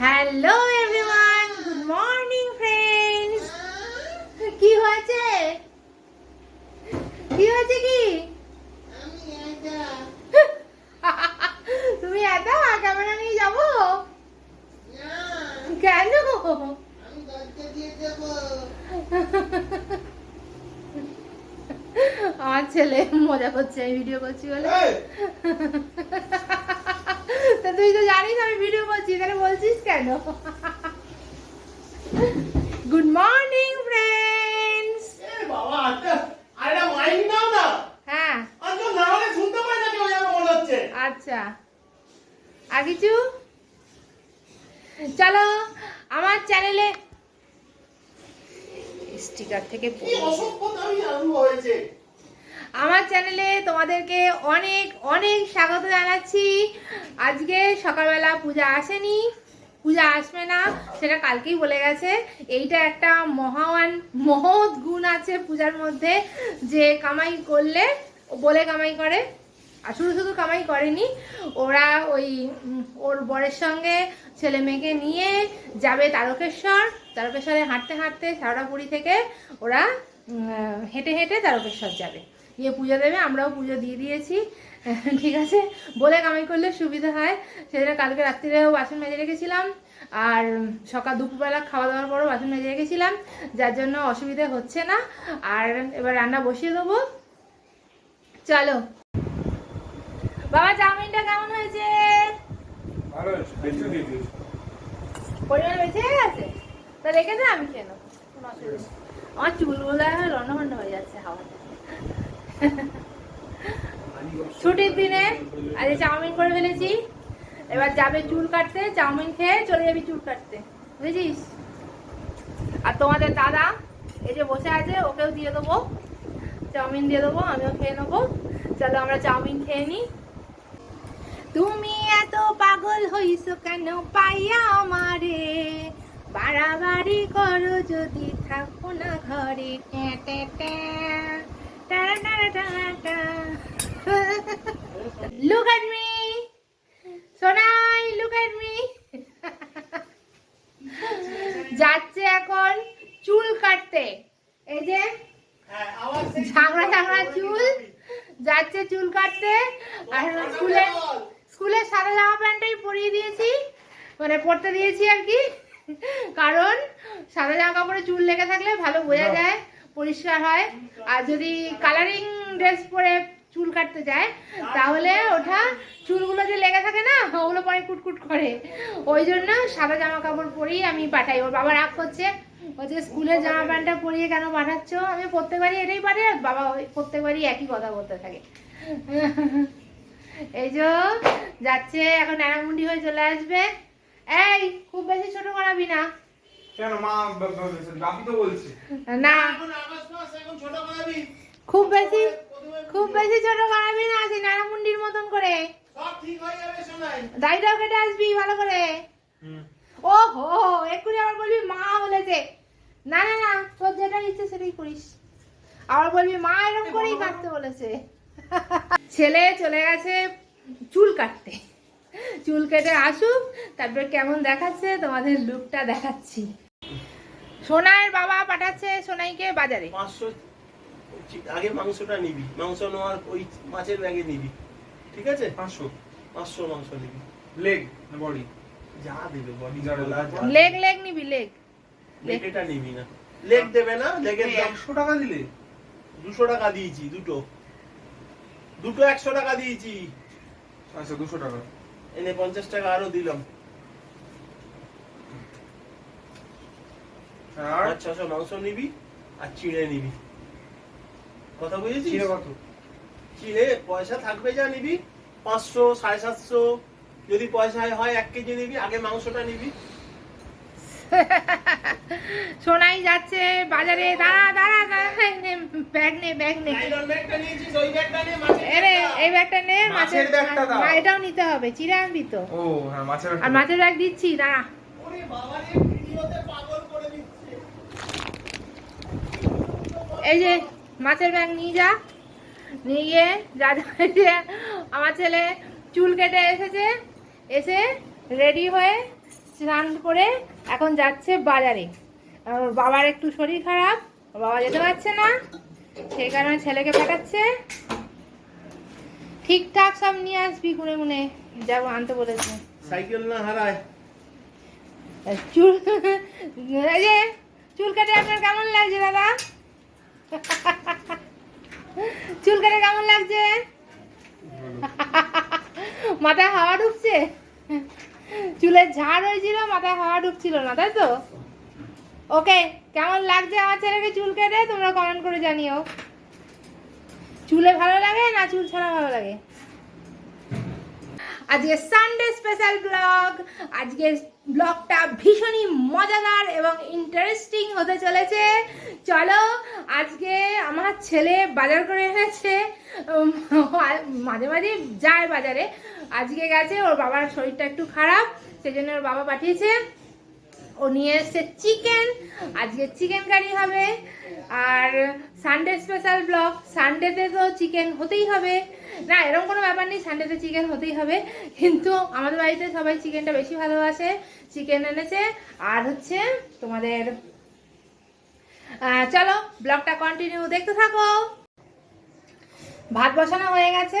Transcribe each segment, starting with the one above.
Hello everyone good morning friends কি হয়েছে? কি হয়েছে কি? তুমি এত ক্যামেরা নিয়ে যাব? কেন? আমার ছেলে মজা করছে আমি ভিডিও করছি বলে। তা তুই তো জানিস আমি ভিডিও করছি তাহলে বলছিস কেন? গুড মর্নিং ফ্রেন্ডস বাবা আচ্ছা আরে মাইক নাও না। হ্যাঁ। আচ্ছা না হলে শুনতে পাই না কেউ যেন মনে হচ্ছে। আচ্ছা। আর কিছু? চলো আমার চ্যানেলে স্টিকার থেকে কি আরম্ভ হয়েছে। আমার চ্যানেলে তোমাদেরকে অনেক অনেক স্বাগত জানাচ্ছি। আজকে সকালবেলা পূজা আসেনি, পূজা আসবে না, সেটা কালকেই বলে গেছে। এইটা একটা মহান, মহৎ গুণ আছে পূজার মধ্যে, যে কামাই করলে, বলে কামাই করে। আর শুধু শুধু কামাই করেনি, ওরা ওই ওর বরের সঙ্গে ছেলে মেয়েকে নিয়ে যাবে তারকেশ্বর। তারকেশ্বরে হাঁটতে হাঁটতে সারাপুরি থেকে ওরা হেঁটে হেঁটে তারকেশ্বর যাবে। গিয়ে পুজো দেবে আমরাও পুজো দিয়ে দিয়েছি। ঠিক আছে? বলে কামাই করলে সুবিধা হয়। সেজন্য কালকে রাত্রিরেও বাসন মেজে রেখেছিলাম। আর সকাল দুপুরবেলা খাওয়া দাওয়ার পরও বাসন মেজে রেখেছিলাম। যার জন্য অসুবিধা হচ্ছে না। আর এবার রান্না বসিয়ে দেবো। চলো। বাবা চাউমিনটা কেমন হয়েছে? দিয়ে পরিমাণ বেঁচে গেছে? তা রেখে দে আমি কেন। আমার চুলগুলো লন্ডভন্ড হয়ে যাচ্ছে হাওয়াতে। ছুটির দিনে আজ চাউমিন করে ফেলেছি। এবার যাবে চুল কাটতে চাউমিন খেয়ে চলে যাবি চুল কাটতে। বুঝেছিস? আর তোমাদের দাদা এই যে বসে আছে ওকেও দিয়ে দেবো। চাউমিন দিয়ে দেবো আমিও খেয়ে নেব। চলো আমরা চাউমিন খেয়ে নিই। তুমি এত পাগল হইছো কেন পাইয়া আমারে? বাড়াবাড়ি করো যদি থাকো না ঘরে। ট্যাঁ, ট্যাঁ। Look at me. Sonai look at me. যাচ্ছে এখন চুল কাটতে। এই যে ঝাংড়া ঝাংড়া চুল। যাচ্ছে চুল কাটতে। আর স্কুলে স্কুলে সাদা জামা প্যান্টটাই পরিয়ে দিয়েছি। মানে পরতে দিয়েছি আর কি। কারণ সাদা জামা কাপড়ে চুল লেগে থাকলে ভালো বোঝা যায়। পরিষ্কার হয়। আর যদি কালারিং ড্রেস পরে চুল কাটতে যায়, তাহলে ওঠা চুলগুলো যে লেগে থাকে না, ওগুলো পরে কুটকুট করে। ওই জন্য সাদা জামা কাপড় পরেই আমি পাঠাই। ওর বাবা রাগ করছে। বলছে, স্কুলের জামা প্যান্টটা পরিয়ে কেন পাঠাচ্ছ? আমি প্রত্যেকবারই এটাই পাঠাই, আর বাবা প্রত্যেকবারই একই কথা বলতে থাকে। এই যে যাচ্ছে, এখন ন্যাড়ামুন্ডি হয়ে চলে আসবে। এই, খুব বেশি ছোট করাবি না। কেন মা বাপি তো বলছে। না। খুব বেশি খুব বেশি ছোট না সেই ন্যাড়ামুন্ডির মতন করে। সব ঠিক যাবে শোনাই দাড়িটাও কেটে আসবি ভালো করে। ও হো এক্ষুনি আবার বলবি মা বলেছে। না না না তোর যেটা ইচ্ছে সেটাই করিস। আবার বলবি মা এরকম করেই কাটতে বলেছে। ছেলে চলে গেছে চুল কাটতে। চুল কেটে আসুক তারপর কেমন দেখাচ্ছে তোমাদের লুকটা দেখাচ্ছি। সোনাইয়ের বাবা পাঠাচ্ছে সোনাইকে বাজারে। পাঁচশো আগে মাংসটা নিবি। মাংস নেওয়ার ওই মাছের ব্যাগে নিবি। ঠিক আছে? পাঁচশো। পাঁচশো মাংস নিবি। Leg body? যা দেবে বডি। লেগ লেগ নিবি লেগ। লেগ এটা নিবি না। লেগ দেবে না লেগের একশো টাকা দিলে? দুশো টাকা দিয়েছি দুটো। দুটো একশো টাকা দিয়েছি। আচ্ছা দুশো টাকা। এনে পঞ্চাশ টাকা আরও দিলাম। আর? ছশো মাংস নিবি আর চিড়ে নিবি। কথা বুঝেছিস? চিড়ে কত? চিড়ে পয়সা থাকবে যা নিবি পাঁচশো সাড়ে সাতশো যদি পয়সা হয় এক কেজি নিবি আগে মাংসটা নিবি। সোনাই যাচ্ছে বাজারে। দাঁড়া দাঁড়া দাঁড়া ব্যাগ নে ব্যাগ নে। নাইলন ব্যাগটা নিয়েছিস ওই ব্যাগটা নে মাছের এই ব্যাগটা নে মাছের এটাও নিতে হবে চিড়ে আনবি তো। ও হ্যাঁ মাছের আর মাছের ব্যাগ দিচ্ছি দাঁড়া। বাবা রে, ভিডিওতে পাগল করে দিচ্ছে। এই যে মাছের ব্যাগ নিয়ে যা। নিয়ে গিয়ে যা আমার ছেলে চুল কেটে এসেছে এসে রেডি হয়ে স্নান করে এখন যাচ্ছে বাজারে। বাবার একটু শরীর খারাপ বাবা যেতে পারছে না সেই কারণে ছেলেকে পাঠাচ্ছে। ঠিকঠাক সব নিয়ে আসবি গুনে গুনে যাব আনতে বলেছে। সাইকেল না হারায়। চুল এই যে চুল কেটে আপনার কেমন লাগছে দাদা? চুল কেটে কেমন লাগছে? মাথায় হাওয়া ঢুকছে চুলের ঝাড় হয়েছিল, মাথায় হাওয়া ঢুকছিল না, তাই তো? ওকে, কেমন লাগছে আমার ছেলেকে চুল কেটে? তোমরা কমেন্ট করে জানিও। চুলে ভালো লাগে না চুল ছাড়া ভালো লাগে? আজকে সানডে স্পেশাল ব্লগ আজকে ব্লগটা ভীষণই মজাদার এবং ইন্টারেস্টিং হতে চলেছে। চলো, আজকে আমার ছেলে বাজার করে এনেছে। মাঝে মাঝে যায় বাজারে। আজকে গেছে, ওর বাবার শরীরটা একটু খারাপ সেই জন্য ওর বাবা পাঠিয়েছে। ও নিয়ে এসছে চিকেন। আজকে চিকেন কারি হবে। আর সানডে স্পেশাল ব্লগ সানডেতে তো চিকেন হতেই হবে। না এরকম কোনো ব্যাপার নেই সানডেতে চিকেন হতেই হবে। কিন্তু আমাদের বাড়িতে সবাই চিকেনটা বেশি ভালোবাসে। চিকেন এনেছে। আর হচ্ছে তোমাদের চলো ব্লগটা কন্টিনিউ দেখতে থাকো। ভাত বসানো হয়ে গেছে।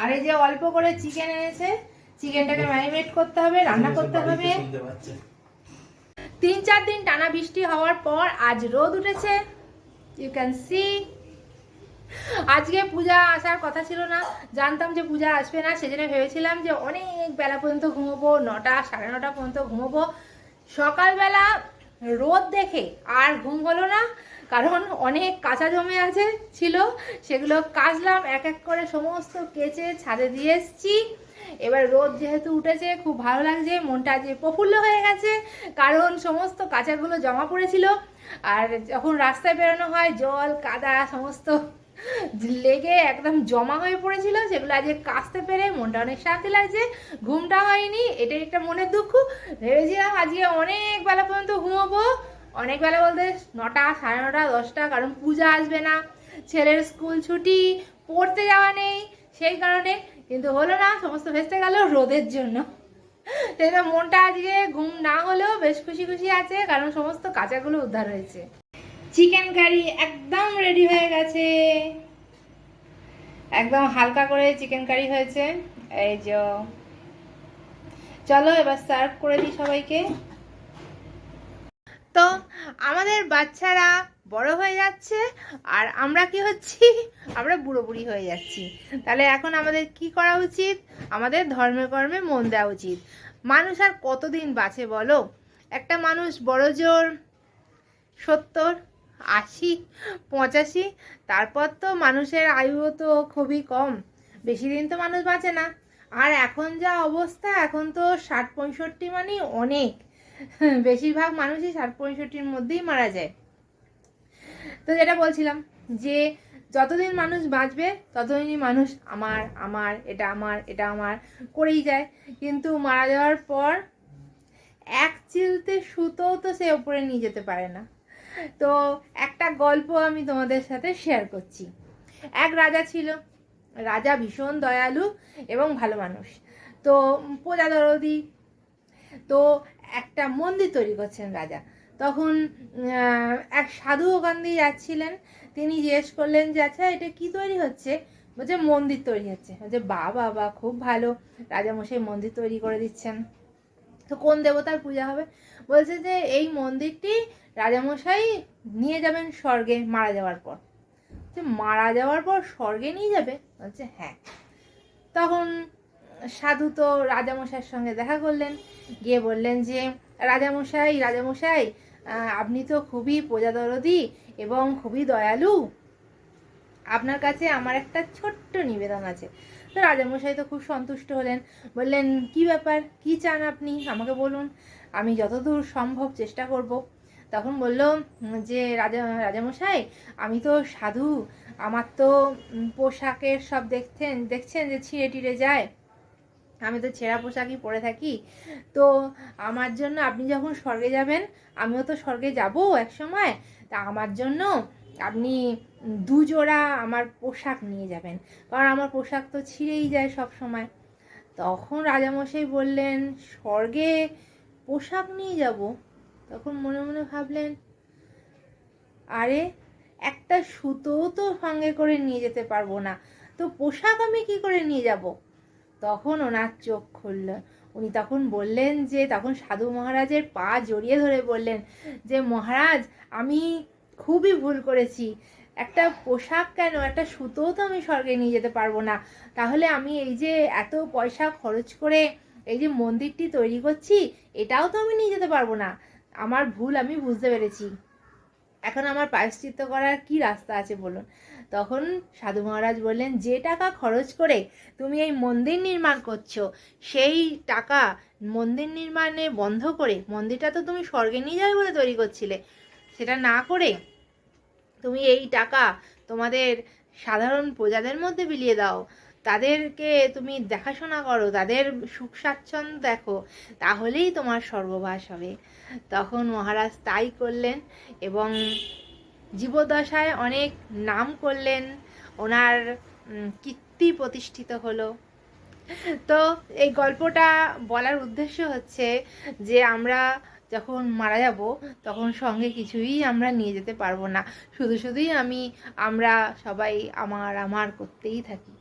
আর এই যে অল্প করে চিকেন এনেছে চিকেনটাকে ম্যারিনেট করতে হবে রান্না করতে হবে। তিন চার দিন টানা বৃষ্টি হওয়ার পর আজ রোদ উঠেছে। ইউ ক্যান সি আজকে পূজা আসার কথা ছিল না। জানতাম যে পূজা আসবে না। সেজন্য ভেবেছিলাম যে অনেক বেলা পর্যন্ত ঘুমোবো। নটা, সাড়ে নটা পর্যন্ত ঘুমোবো। সকালবেলা রোদ দেখে আর ঘুম হলো না। কারণ অনেক কাঁচা জমে আছে, ছিল। সেগুলো কাচলাম এক এক করে সমস্ত কেচে ছাদে দিয়ে এসছি। এবার রোদ যেহেতু উঠেছে, খুব ভালো লাগছে, মনটা যে প্রফুল্ল হয়ে গেছে, কারণ সমস্ত কাঁচাগুলো জমা পড়েছিল। আর যখন রাস্তায় বেরোনো হয়, জল, কাদা, সমস্ত লেগে একদম জমা হয়ে পড়েছিল, সেগুলো আজকে কাচতে পেরে মনটা অনেক শান্তি লাগছে। ঘুমটা হয়নি, এটাই একটা মনের দুঃখ। ভেবেছিলাম আজকে অনেক বেলা পর্যন্ত ঘুমোবো। অনেক বেলা বলতে নটা, সাড়ে নটা, দশটা, কারণ পূজা আসবে না, ছেলের স্কুল ছুটি, পড়তে যাওয়া নেই, সেই কারণে কিন্তু হলো না, সমস্ত ভেস্তে গেল রোদের জন্য। জন্য মনটা আজকে ঘুম না হলেও বেশ খুশি খুশি আছে, কারণ সমস্ত কাঁচাগুলো উদ্ধার হয়েছে। চিকেন কারি একদম রেডি হয়ে গেছে। একদম হালকা করে চিকেন কারি হয়েছে। এই যে, চলো এবার সার্ভ করে দিই সবাইকে। তো আমাদের বাচ্চারা বড় হয়ে যাচ্ছে আর আমরা কি হচ্ছি? আমরা বুড়ো বুড়ি হয়ে যাচ্ছি। তাহলে এখন আমাদের কি করা উচিত? আমাদের ধর্মে কর্মে মন দেওয়া উচিত। মানুষ আর কতদিন বাঁচে বলো? একটা মানুষ বড় জোর, সত্তর, আশি, পঁচাশি, তারপর তো মানুষের আয়ুও তো খুবই কম। বেশি দিন তো মানুষ বাঁচে না। আর এখন যা অবস্থা, এখন তো ষাট, পঁয়ষট্টি মানে অনেক। বেশিরভাগ মানুষই ষাট পঁয়ষট্টির মধ্যেই মারা যায়। তো যেটা বলছিলাম যে, যতদিন মানুষ বাঁচবে, ততদিনই মানুষ আমার আমার, এটা আমার এটা আমার করেই যায়। কিন্তু মারা যাওয়ার পর এক চিলতে সুতো তো সে ওপরে নিয়ে যেতে পারে না। তো একটা গল্প আমি তোমাদের সাথে শেয়ার করছি। এক রাজা ছিল। রাজা ভীষণ দয়ালু এবং ভালো মানুষ। তো প্রজা দরদি তো একটা মন্দির তৈরি করছেন রাজা। তখন এক সাধু ওখান দিয়ে যাচ্ছিলেন। তিনি জিজ্ঞেস করলেন যে আচ্ছা এটা কি তৈরি হচ্ছে? বলছে, মন্দির তৈরি হচ্ছে। বলছে বা বাবা খুব ভালো। রাজামশাই মন্দির তৈরি করে দিচ্ছেন। তো কোন দেবতার পূজা হবে? বলছে যে, এই মন্দিরটি রাজামশাই নিয়ে যাবেন স্বর্গে মারা যাওয়ার পর। যে মারা যাওয়ার পর স্বর্গে নিয়ে যাবে? বলছে হ্যাঁ। তখন সাধু তো রাজামশাইয়ের সঙ্গে দেখা করলেন। গিয়ে বললেন যে, রাজামশাই রাজামশাই আপনি তো খুবই প্রজাদরদি এবং খুবই দয়ালু। আপনার কাছে আমার একটা ছোট্ট নিবেদন আছে। তো রাজামশাই তো খুব সন্তুষ্ট হলেন। বললেন, কি ব্যাপার? কি চান আপনি? আমাকে বলুন। আমি যতদূর সম্ভব চেষ্টা করব। তখন বলল, যে, রাজা, রাজামশাই, আমি তো সাধু। আমার তো পোশাকের সব দেখছেন দেখছেন যে ছিঁড়ে টিড়ে যায়। আমি তো ছেঁড়া পোশাকই পরে থাকি। তো আমার জন্য আপনি যখন স্বর্গে যাবেন, আমিও তো স্বর্গে যাব এক সময়। তা আমার জন্য আপনি দুজোড়া আমার পোশাক নিয়ে যাবেন। কারণ আমার পোশাক তো ছিঁড়েই যায় সব সময়। তখন রাজামশাই বললেন, স্বর্গে পোশাক নিয়ে যাব? তখন মনে মনে ভাবলেন, আরে, একটা সুতোও তো সঙ্গে করে নিয়ে যেতে পারব না। তো পোশাক আমি কি করে নিয়ে যাব? তখন ওনার চোখ খুলল। উনি তখন বললেন যে, তখন সাধু মহারাজের পা জড়িয়ে ধরে বললেন যে, মহারাজ, আমি খুবই ভুল করেছি। একটা পোশাক কেন, একটা সুতোও তো আমি স্বর্গে নিয়ে যেতে পারব না। তাহলে আমি এই যে এত পয়সা খরচ করে এই যে মন্দিরটি তৈরি করছি, এটাও তো আমি নিয়ে যেতে পারব না। আমার ভুল আমি বুঝতে পেরেছি। এখন আমার প্রায়শ্চিত্ত করার কি রাস্তা আছে বলুন? তখন সাধু মহারাজ বললেন, যে টাকা খরচ করে তুমি এই মন্দির নির্মাণ করছ, সেই টাকা মন্দির নির্মাণে বন্ধ করে, মন্দিরটা তো তুমি স্বর্গে নিয়ে যাবে বলে তৈরি করছিলে, সেটা না করে তুমি এই টাকা তোমাদের সাধারণ প্রজাদের মধ্যে বিলিয়ে দাও। তাদেরকে তুমি দেখাশোনা করো, তাদের সুখ স্বাচ্ছন্দ্য দেখো, তাহলেই তোমার সর্ববাস হবে। তখন মহারাজ তাই করলেন এবং জীবদশায় অনেক নাম করলেন, ওনার কীর্তি প্রতিষ্ঠিত হলো। তো এই গল্পটা বলার উদ্দেশ্য হচ্ছে যে আমরা যখন মারা যাব, তখন সঙ্গে কিছুই আমরা নিয়ে যেতে পারব না। শুধু শুধুই আমি, আমরা সবাই আমার আমার করতেই থাকি।